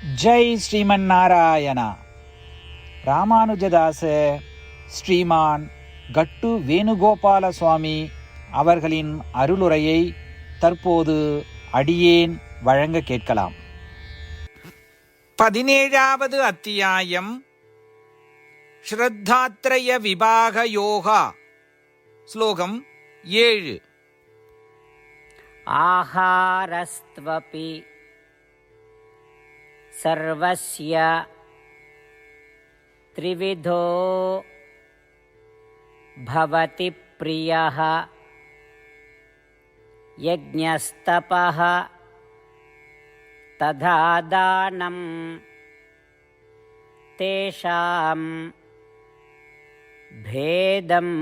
ஜெய் ஸ்ரீமன் நாராயணா. ராமானுஜதாச ஸ்ரீமான் கட்டு வேணுகோபால சுவாமி அவர்களின் அருளுரையை தற்போது அடியேன் வழங்க கேட்கலாம். பதினேழாவது அத்தியாயம். ஸ்ரத்தாத்ரய விபாக யோகா. ஸ்லோகம் ஏழு. ஆஹாரஸ்துவபி सर्वस्य त्रिविधो भवति प्रियः यज्ञस्तपः तथा दानं तेषां भेदम्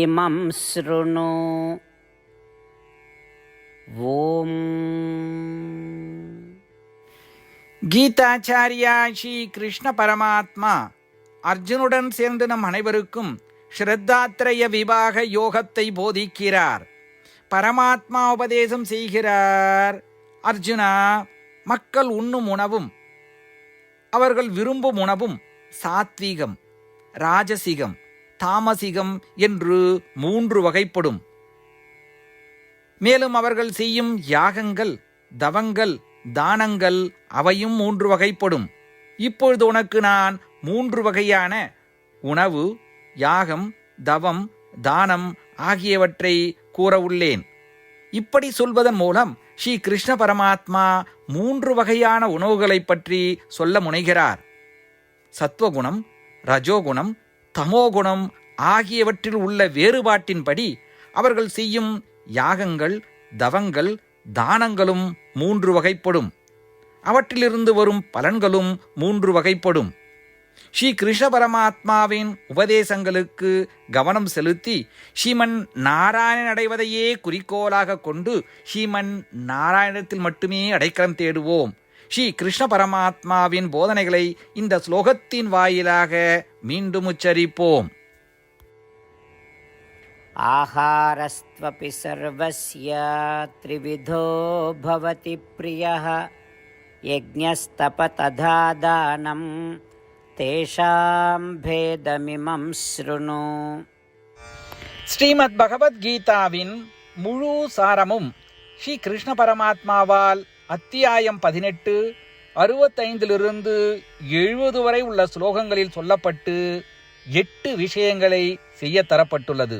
इमं शृणु। ஓம் கீதாச்சாரியா ஸ்ரீ கிருஷ்ண பரமாத்மா. அர்ஜுனுடன் சேர்ந்து நம் அனைவருக்கும் ஸ்ரத்தாத்திரய விவாக யோகத்தை போதிக்கிறார். பரமாத்மா உபதேசம் செய்கிறார். அர்ஜுனா மக்கள் உண்ணும் உணவும் அவர்கள் விரும்பும் உணவும் சாத்வீகம் ராஜசிகம் தாமசிகம் என்று மூன்று வகைப்படும். மேலும் அவர்கள் செய்யும் யாகங்கள் தவங்கள் தானங்கள் அவையும் மூன்று வகைப்படும். இப்பொழுது உனக்கு நான் மூன்று வகையான உணவு யாகம் தவம் தானம் ஆகியவற்றை கூற உள்ளேன். இப்படி சொல்வதன் மூலம் ஸ்ரீ கிருஷ்ண பரமாத்மா மூன்று வகையான உணவுகளைப் பற்றி சொல்ல முனைகிறார். சத்வகுணம் ரஜோகுணம் தமோகுணம் ஆகியவற்றில் உள்ள வேறுபாட்டின்படி அவர்கள் செய்யும் யாகங்கள் தவங்கள் தானங்களும் மூன்று வகைப்படும். அவற்றிலிருந்து வரும் பலன்களும் மூன்று வகைப்படும். ஸ்ரீ கிருஷ்ண பரமாத்மாவின் உபதேசங்களுக்கு கவனம் செலுத்தி ஸ்ரீமன் நாராயணன் அடைவதையே குறிக்கோளாக கொண்டு ஸ்ரீமன் நாராயணத்தில் மட்டுமே அடைக்கலம் தேடுவோம். ஸ்ரீ கிருஷ்ண பரமாத்மாவின் போதனைகளை இந்த ஸ்லோகத்தின் வாயிலாக மீண்டும் உச்சரிப்போம். आहारस्त्वपि सर्वस्य त्रिविधो भवति प्रियः यज्ञस्तप तथा दानं तेषां भेदमिमं शृणु ஸ்ரீமத் பகவத்கீதாவின் முழு சாரமும் ஸ்ரீ கிருஷ்ண பரமாத்மாவால் அத்தியாயம் பதினெட்டு அறுபத்தைந்திலிருந்து எழுபது வரை உள்ள ஸ்லோகங்களில் சொல்லப்பட்டு எட்டு விஷயங்களை செய்ய தரப்பட்டுள்ளது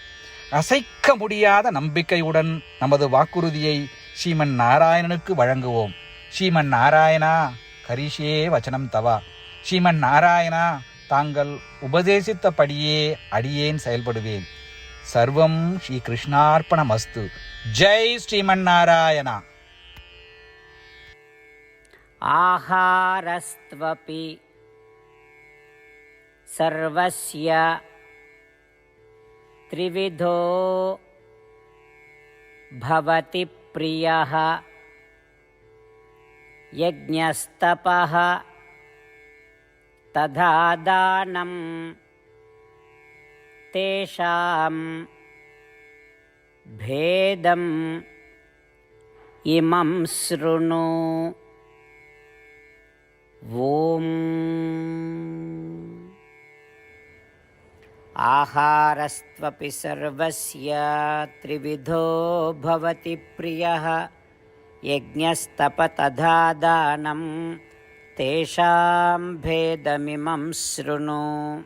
அசைக்க முடியாத நம்பிக்கையுடன் நமது வாக்குறுதியை ஸ்ரீமன் நாராயணனுக்கு வழங்குவோம் ஸ்ரீமன் நாராயணா கரிஷே வச்சனம் தவா ஸ்ரீமன் நாராயணா தாங்கள் உபதேசித்தபடியே அடியேன் செயல்படுவேன் சர்வம் ஸ்ரீ கிருஷ்ணார்ப்பணமஸ்து ஜெய் ஸ்ரீமன் நாராயணா आहारस्त्वपि सर्वस्य त्रिविधो। भवति प्रियः। यज्ञस्तपः। तथा दानं। तेषां भेदम् इमं शृणु। ॐ ఆహారస్త్వపి సర్వస్య త్రివిధో భవతి ప్రియః. యజ్ఞస్తప తథా దానం తేషాం భేదమిమం శృణు.